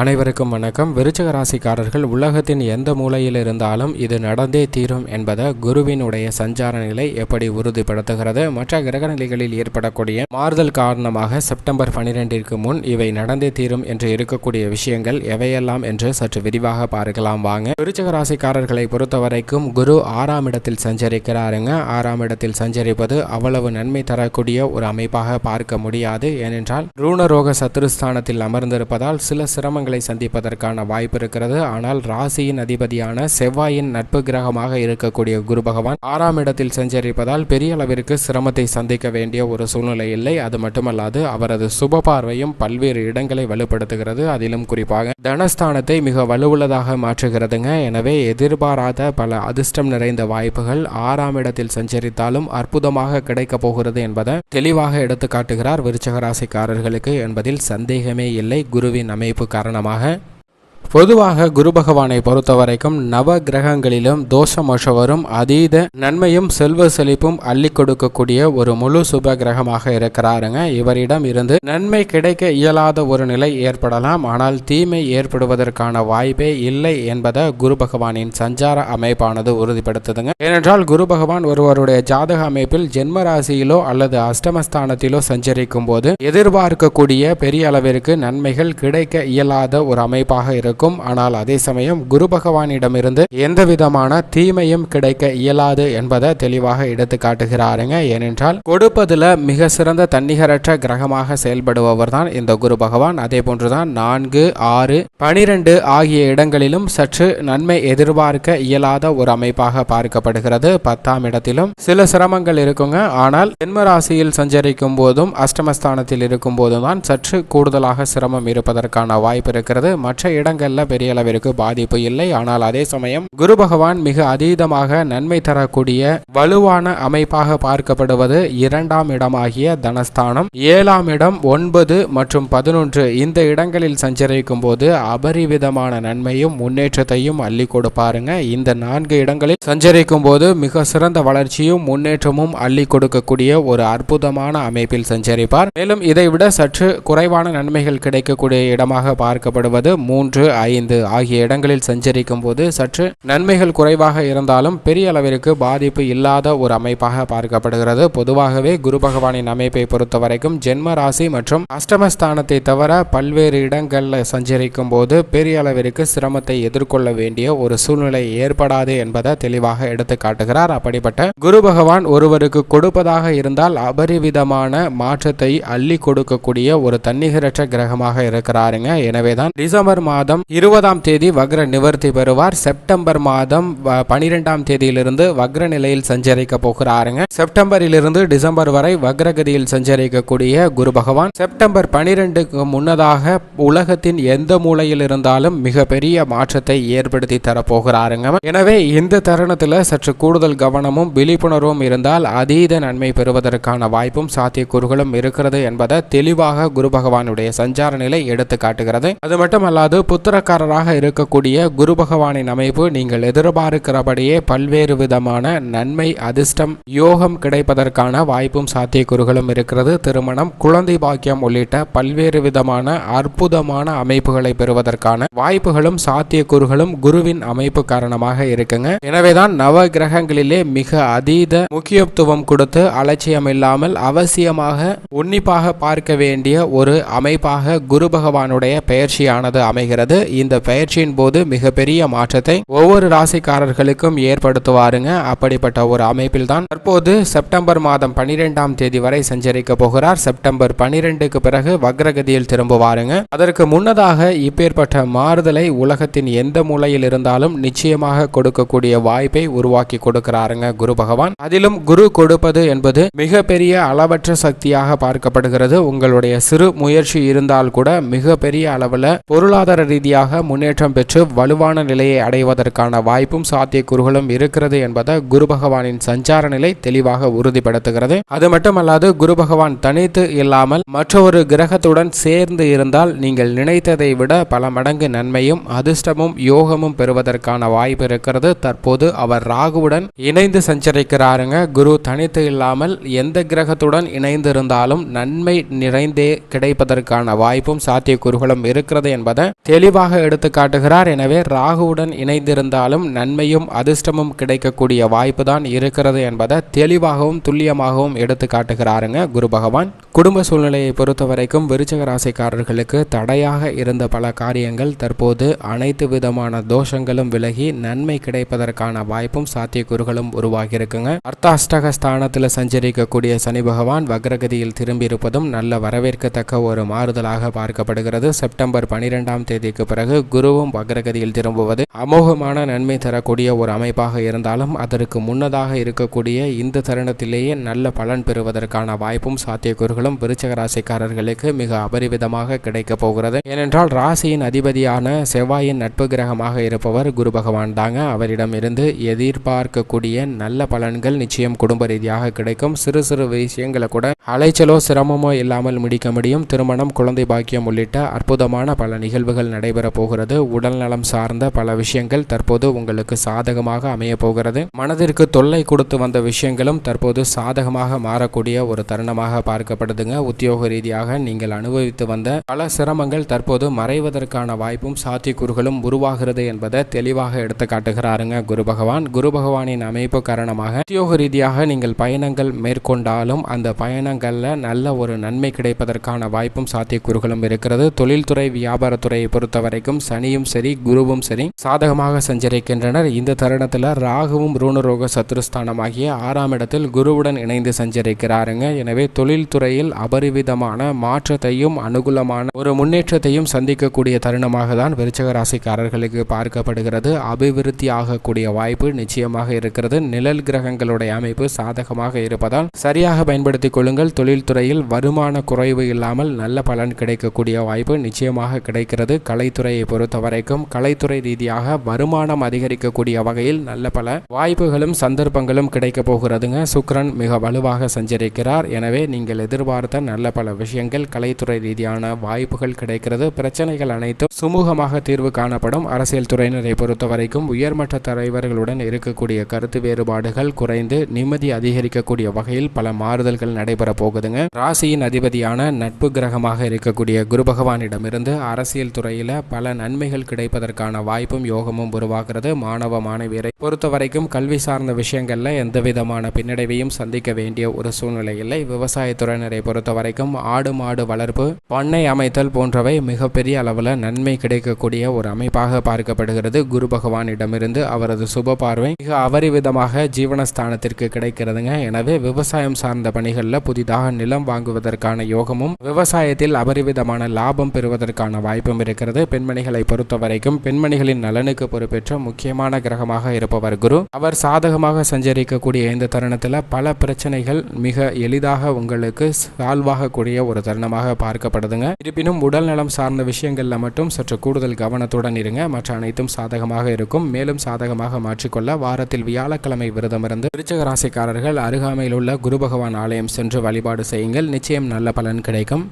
அனைவருக்கும் வணக்கம். விருச்சக ராசிக்காரர்கள் உலகத்தின் எந்த மூலையில் இருந்தாலும் இது நடந்தே தீரும் என்பதை குருவினுடைய சஞ்சார நிலை எப்படி உறுதிப்படுத்துகிறது? மற்ற கிரக நிலைகளில் ஏற்படக்கூடிய மாறுதல் காரணமாக செப்டம்பர் பனிரெண்டிற்கு முன் இவை நடந்தே தீரும் என்று இருக்கக்கூடிய விஷயங்கள் எவையெல்லாம் என்று சற்று விரிவாக பார்க்கலாம் வாங்க. விருச்சக ராசிக்காரர்களை பொறுத்தவரைக்கும் குரு ஆறாம் இடத்தில் சஞ்சரிக்கிறாருங்க. ஆறாம் இடத்தில் சஞ்சரிப்பது அவ்வளவு நன்மை தரக்கூடிய ஒரு அமைப்பாக பார்க்க முடியாது. ஏனென்றால் ரூணரோக சத்துருஸ்தானத்தில் அமர்ந்திருப்பதால் சில சிரமங்கள் சந்திப்பதற்கான வாய்ப்பு இருக்கிறது. ஆனால் ராசியின் அதிபதியான செவ்வாயின் நட்பு கிரகமாக இருக்கக்கூடிய குரு பகவான் ஆறாம் இடத்தில் சஞ்சரிப்பதால் பெரிய அளவிற்கு சிரமத்தை சந்திக்க வேண்டிய ஒரு சூழ்நிலை இல்லை. அது மட்டுமல்லாது அவரது சுப பார்வையும் பல்வேறு இடங்களை வலுப்படுத்துகிறது. அதிலும் குறிப்பாக தனஸ்தானத்தை மிக வலுவுள்ளதாக மாற்றுகிறதுங்க. எனவே எதிர்பாராத பல அதிர்ஷ்டம் நிறைந்த வாய்ப்புகள் ஆறாம் இடத்தில் சஞ்சரித்தாலும் அற்புதமாக கிடைக்கப் போகிறது என்பதை தெளிவாக எடுத்து காட்டுகிறார் விருச்சக ராசிக்காரர்களுக்கு என்பதில் சந்தேகமே இல்லை. குருவின் அமைப்பு காரணமாக பொதுவாக குரு பகவானை பொறுத்தவரைக்கும் நவ கிரகங்களிலும் தோஷமோஷவரும் அதீத நன்மையும் செல்வ செழிப்பும் அள்ளி கொடுக்கக்கூடிய ஒரு முழு சுப கிரகமாக இருக்கிறாருங்க. இவரிடம் இருந்து நன்மை கிடைக்க இயலாத ஒரு நிலை ஏற்படலாம். ஆனால் தீமை ஏற்படுவதற்கான வாய்ப்பே இல்லை என்பதை குரு பகவானின் சஞ்சார அமைப்பானது உறுதிப்படுத்துதுங்க. ஏனென்றால் குரு பகவான் ஒருவருடைய ஜாதக அமைப்பில் ஜென்ம ராசியிலோ அல்லது அஷ்டமஸ்தானத்திலோ சஞ்சரிக்கும் போது எதிர்பார்க்கக்கூடிய பெரிய அளவிற்கு நன்மைகள் கிடைக்க இயலாத ஒரு அமைப்பாக இருக்கும். ஆனால் அதே சமயம் குரு பகவானிடமிருந்து எந்த விதமான தீமையும் கிடைக்க இயலாது என்பதை தெளிவாக எடுத்து காட்டுகிறாருங்க. ஏனென்றால் கொடுப்பதுல மிக சிறந்த தன்னிகரற்ற கிரகமாக செயல்படுபவர் தான் இந்த குரு பகவான். அதே போன்றுதான் நான்கு ஆறு பனிரெண்டு ஆகிய இடங்களிலும் சற்று நன்மை எதிர்பார்க்க இயலாத ஒரு அமைப்பாக பார்க்கப்படுகிறது. பத்தாம் இடத்திலும் சில சிரமங்கள் இருக்குங்க. ஆனால் ஜென்ம ராசியில் சஞ்சரிக்கும் போதும் அஷ்டமஸ்தானத்தில் இருக்கும் போதும் தான் சற்று கூடுதலாக சிரமம் இருப்பதற்கான வாய்ப்பு இருக்கிறது. மற்ற இடங்கள்ல பெரிய அளவிற்கு பாதிப்பு இல்லை. ஆனால் அதே சமயம் குரு பகவான் மிக அதீதமாக நன்மை தரக்கூடிய வலுவான அமைப்பாக பார்க்கப்படுவது இரண்டாம் இடமாகிய தனஸ்தானம். ஏழாம் இடம் ஒன்பது மற்றும் பதினொன்று இந்த இடங்களில் சஞ்சரிக்கும் போது அபரிவிதமான நன்மையும் முன்னேற்றத்தையும் அள்ளி கொடுப்பாருங்க இந்த நான்கு இடங்களில் சஞ்சரிக்கும் போது மிக சிறந்த வளர்ச்சியும் முன்னேற்றமும் அள்ளி கொடுக்கக்கூடிய ஒரு அற்புதமான அமைப்பில் சஞ்சரிப்பார். மேலும் இதை விட சற்று குறைவான நன்மைகள் கிடைக்கக்கூடிய இடமாக பார்க்கப்படுவது மூன்று ஐந்து ஆகிய இடங்களில் சஞ்சரிக்கும் போது சற்று நன்மைகள் குறைவாக இருந்தாலும் பெரிய அளவிற்கு பாதிப்பு இல்லாத ஒரு அமைப்பாக பார்க்கப்படுகிறது. பொதுவாகவே குரு பகவானின் அமைப்பை பொறுத்தவரைக்கும் ஜென்ம ராசி மற்றும் அஷ்டமஸ்தானத்தை தவிர பல்வேறு இடங்களில் சஞ்சரிக்கும் போது பெரிய அளவிற்கு சிரமத்தை எதிர்கொள்ள வேண்டிய ஒரு சூழ்நிலை ஏற்படாது என்பதை தெளிவாக எடுத்து காட்டுகிறார். அப்படிப்பட்ட குரு பகவான் ஒருவருக்கு கொடுப்பதாக இருந்தால் அபரிவிதமான மாற்றத்தை அள்ளி கொடுக்கக்கூடிய ஒரு தன்னிகரற்ற கிரகமாக இருக்கிறாருங்க. எனவேதான் டிசம்பர் மாதம் இருபதாம் தேதி வக்ர நிவர்த்தி பெறுவார். செப்டம்பர் மாதம் வ- பனிரெண்டாம் தேதியிலிருந்து வக்ர நிலையில் சஞ்சரிக்க போகிறாருங்க. செப்டம்பரிலிருந்து டிசம்பர் வரை வக்ரகதியில் சஞ்சரிக்கக்கூடிய குரு பகவான். செப்டம்பர் பனிரெண்டுக்கு முன்னதாக உலகத்தின் எந்த மூலையில் இருந்தாலும் மிகப்பெரிய மாற்றத்தை ஏற்படுத்தி தரப்போகிறாருங்க. எனவே இந்த தருணத்தில் சற்று கூடுதல் கவனமும் விழிப்புணர்வும் இருந்தால் அதீத நன்மை பெறுவதற்கான வாய்ப்பும் சாத்தியக்கூறுகளும் இருக்கிறது என்பதை தெளிவாக குரு பகவானுடைய சஞ்சார நிலை எடுத்து காட்டுகிறது அது மட்டுமல்லாது புத்திர சொந்தக்காரராக இருக்கக்கூடிய குரு பகவானின் அமைப்பு நீங்கள் எதிர்பார்க்கிறபடியே பல்வேறு விதமான நன்மை அதிர்ஷ்டம் யோகம் கிடைப்பதற்கான வாய்ப்பும் சாத்தியக்கூறுகளும் இருக்கிறது. திருமணம் குழந்தை பாக்கியம் உள்ளிட்ட பல்வேறு விதமான அற்புதமான அமைப்புகளை பெறுவதற்கான வாய்ப்புகளும் சாத்தியக்கூறுகளும் குருவின் அமைப்பு காரணமாக இருக்குங்க. எனவேதான் நவ கிரகங்களிலே மிக அதீத முக்கியத்துவம் கொடுத்து அலட்சியம் இல்லாமல் அவசியமாக உன்னிப்பாக பார்க்க வேண்டிய ஒரு அமைப்பாக குரு பகவானுடைய பெயர்ச்சியானது அமைகிறது. இந்த பயிற்சியின் போது மிகப்பெரிய மாற்றத்தை ஒவ்வொரு ராசிக்காரர்களுக்கும் ஏற்படுத்துவாருங்க. அப்படிப்பட்ட ஒரு அமைப்பில் தான் தற்போது செப்டம்பர் மாதம் பனிரெண்டாம் தேதி வரை சஞ்சரிக்க போகிறார். செப்டம்பர் பனிரெண்டுக்கு பிறகு வக்ரகதியில் திரும்புவாருங்க. அதற்கு முன்னதாக இப்பேற்பட்ட மாறுதலை உலகத்தின் எந்த மூலையில் இருந்தாலும் நிச்சயமாக கொடுக்கக்கூடிய வாய்ப்பை உருவாக்கி கொடுக்கிறாருங்க குரு பகவான். அதிலும் குரு கொடுப்பது என்பது மிகப்பெரிய அளவற்ற சக்தியாக பார்க்கப்படுகிறது. உங்களுடைய சிறு முயற்சி இருந்தால் கூட மிகப்பெரிய அளவில் பொருளாதார ரீதியாக ரீதியாக முன்னேற்றம் பெற்று வலுவான நிலையை அடைவதற்கான வாய்ப்பும் சாத்தியக்கூறுகளும் இருக்கிறது என்பதை குரு பகவானின் சஞ்சார நிலை தெளிவாக உறுதிப்படுத்துகிறது. அது மட்டுமல்லாது குரு பகவான் தனித்து இல்லாமல் மற்றொரு கிரகத்துடன் சேர்ந்து இருந்தால் நீங்கள் நினைத்ததை விட பல மடங்கு நன்மையும் அதிர்ஷ்டமும் யோகமும் பெறுவதற்கான வாய்ப்பு இருக்கிறது. தற்போது அவர் ராகுவுடன் இணைந்து சஞ்சரிக்கிறாருங்க. குரு தனித்து இல்லாமல் எந்த கிரகத்துடன் இணைந்து இருந்தாலும் நன்மை நிறைந்தே கிடைப்பதற்கான வாய்ப்பும் சாத்தியக்கூறுகளும் இருக்கிறது என்பதை தெளிவாக எடுத்து காட்டுகிறார். எனவே ராகுவுடன் இணைந்திருந்தாலும் நன்மையும் அதிர்ஷ்டமும் கிடைக்கக்கூடிய வாய்ப்பு தான் இருக்கிறது என்பதை தெளிவாகவும் துல்லியமாகவும் எடுத்து காட்டுகிறாருங்க குரு பகவான். குடும்ப சூழ்நிலையை பொறுத்த வரைக்கும் விருச்சக ராசிக்காரர்களுக்கு தடையாக இருந்த பல காரியங்கள் தற்போது அனைத்து விதமான தோஷங்களும் விலகி நன்மை கிடைப்பதற்கான வாய்ப்பும் சாத்தியக்கூறுகளும் உருவாகியிருக்குங்க. அர்த்தாஷ்டக ஸ்தானத்தில் சஞ்சரிக்கக்கூடிய சனி பகவான் வக்ரகதியில் திரும்பி இருப்பதும் நல்ல வரவேற்கத்தக்க ஒரு மாறுதலாக பார்க்கப்படுகிறது. செப்டம்பர் பனிரெண்டாம் தேதிக்கு பிறகு குருவும் வக்ரகதியில் திரும்புவது அமோகமான நன்மை தரக்கூடிய ஒரு அமைப்பாக இருந்தாலும் அதற்கு முன்னதாக இருக்கக்கூடிய இந்த தருணத்திலேயே நல்ல பலன் பெறுவதற்கான வாய்ப்பும் சாத்தியக்கூறுகளும் விருச்சக ராசிக்காரர்களுக்கு மிக அபரிவிதமாக கிடைக்கப் போகிறது. ஏனென்றால் ராசியின் அதிபதியான செவ்வாயின் நட்பு கிரகமாக இருப்பவர் குரு பகவான் தாங்க. அவரிடம் இருந்து எதிர்பார்க்கக்கூடிய நல்ல பலன்கள் நிச்சயம் குடும்ப ரீதியாக கிடைக்கும். சிறு சிறு விஷயங்களை கூட அலைச்சலோ சிரமமோ இல்லாமல் முடிக்க முடியும். திருமணம் குழந்தை பாக்கியம் உள்ளிட்ட அற்புதமான பல நிகழ்வுகள் நடைபெறும். போகிறது உடல் நலம் சார்ந்த பல விஷயங்கள் தற்போது உங்களுக்கு சாதகமாக அமைய போகிறது மனதிற்கு தொல்லை கொடுத்து வந்த விஷயங்களும் தற்போது சாதகமாக மாறக்கூடிய ஒரு தருணமாக பார்க்கப்படுதுங்க. உத்தியோக ரீதியாக நீங்கள் அனுபவித்து வந்த பல சிரமங்கள் தற்போது மறைவதற்கான வாய்ப்பும் சாத்தியக்கூறுகளும் உருவாகிறது என்பதை தெளிவாக எடுத்து காட்டுகிறாருங்க குரு பகவான். குரு பகவானின் அமைப்பு காரணமாக உத்தியோக ரீதியாக நீங்கள் பயணங்கள் மேற்கொண்டாலும் அந்த பயணங்களில் நல்ல ஒரு நன்மை கிடைப்பதற்கான வாய்ப்பும் சாத்தியக்கூறுகளும் இருக்கிறது. தொழில்துறை வியாபாரத்துறையை பொறுத்தவரை வரைக்கும் சனியும் சரி குருவும் சரி சாதகமாக சஞ்சரிக்கின்றனர். இந்த தருணத்தில் ராகுவும் ரூணரோக சத்ருஸ்தானமாகிய ஆறாம் இடத்தில் குருவுடன் இணைந்து சஞ்சரிக்கிறாருங்க. எனவே தொழில்துறையில் அபரிவிதமான மாற்றத்தையும் அனுகூலமான ஒரு முன்னேற்றத்தையும் சந்திக்கக்கூடிய தருணமாக தான் விருச்சக ராசிக்காரர்களுக்கு பார்க்கப்படுகிறது. அபிவிருத்தி ஆகக்கூடிய வாய்ப்பு நிச்சயமாக இருக்கிறது. நிழல் கிரகங்களுடைய அமைப்பு சாதகமாக இருப்பதால் சரியாக பயன்படுத்திக் கொள்ளுங்கள். தொழில்துறையில் வருமான குறைவு இல்லாமல் நல்ல பலன் கிடைக்கக்கூடிய வாய்ப்பு நிச்சயமாக கிடைக்கிறது. கலைத்துறையை பொறுத்த வரைக்கும் கலைத்துறை ரீதியாக வருமானம் அதிகரிக்கக்கூடிய வகையில் நல்ல பல வாய்ப்புகளும் சந்தர்ப்பங்களும் கிடைக்க போகிறதுங்க. சுக்ரன் மிக வலுவாக சஞ்சரிக்கிறார். எனவே நீங்கள் எதிர்பார்த்த நல்ல பல விஷயங்கள் கலைத்துறை ரீதியான வாய்ப்புகள் கிடைக்கிறது. பிரச்சனைகள் அனைத்தும் சுமூகமாக தீர்வு காணப்படும். அரசியல் துறையினரை பொறுத்த வரைக்கும் உயர்மட்ட தலைவர்களுடன் இருக்கக்கூடிய கருத்து வேறுபாடுகள் குறைந்து நிம்மதி அதிகரிக்கக்கூடிய வகையில் பல மாறுதல்கள் நடைபெற போகுதுங்க. ராசியின் அதிபதியான நட்பு கிரகமாக இருக்கக்கூடிய குரு பகவானிடமிருந்து அரசியல் துறையில பல நன்மைகள் கிடைப்பதற்கான வாய்ப்பும் யோகமும் உருவாகிறது. மாணவ மாணவியரை பொறுத்தவரைக்கும் கல்வி சார்ந்த விஷயங்களில் எந்த விதமான பின்னடைவையும் சந்திக்க வேண்டிய ஒரு சூழ்நிலை இல்லை. விவசாயத்துறையினரை பொறுத்த வரைக்கும் ஆடு மாடு வளர்ப்பு பண்ணை அமைத்தல் போன்றவை மிகப்பெரிய அளவில் நன்மை கிடைக்கக்கூடிய ஒரு அமைப்பாக பார்க்கப்படுகிறது. குரு பகவானிடமிருந்து அவரது சுப பார்வை மிக அபரிவிதமாக ஜீவனஸ்தானத்திற்கு கிடைக்கிறதுங்க. எனவே விவசாயம் சார்ந்த பணிகளில் புதிதாக நிலம் வாங்குவதற்கான யோகமும் விவசாயத்தில் அபரிவிதமான லாபம் பெறுவதற்கான வாய்ப்பும் இருக்கிறது. பெண்மணிகளை பொறுத்த வரைக்கும் பெண்மணிகளின் நலனுக்கு பொறுப்பேற்ற முக்கியமான கிரகமாக இருப்பவர் குரு. அவர் சாதகமாக சஞ்சரிக்கக்கூடிய இந்த தருணத்தில் பல பிரச்சனைகள் மிக எளிதாக உங்களுக்கு சால்வாகக்கூடிய ஒரு தருணமாக பார்க்கப்படுதுங்க. இருப்பினும் உடல் நலம் சார்ந்த விஷயங்களில் மட்டும் சற்று கூடுதல் கவனத்துடன் இருங்க. மற்ற அனைத்தும் சாதகமாக இருக்கும். மேலும் சாதகமாக மாற்றிக்கொள்ள வாரத்தில் வியாழக்கிழமை விரதமிருந்து விருச்சக ராசிக்காரர்கள் அருகாமையில் உள்ள குரு பகவான் ஆலயம் சென்று வழிபாடு செய்யுங்கள். நிச்சயம் நல்ல பலன் கிடைக்கும்.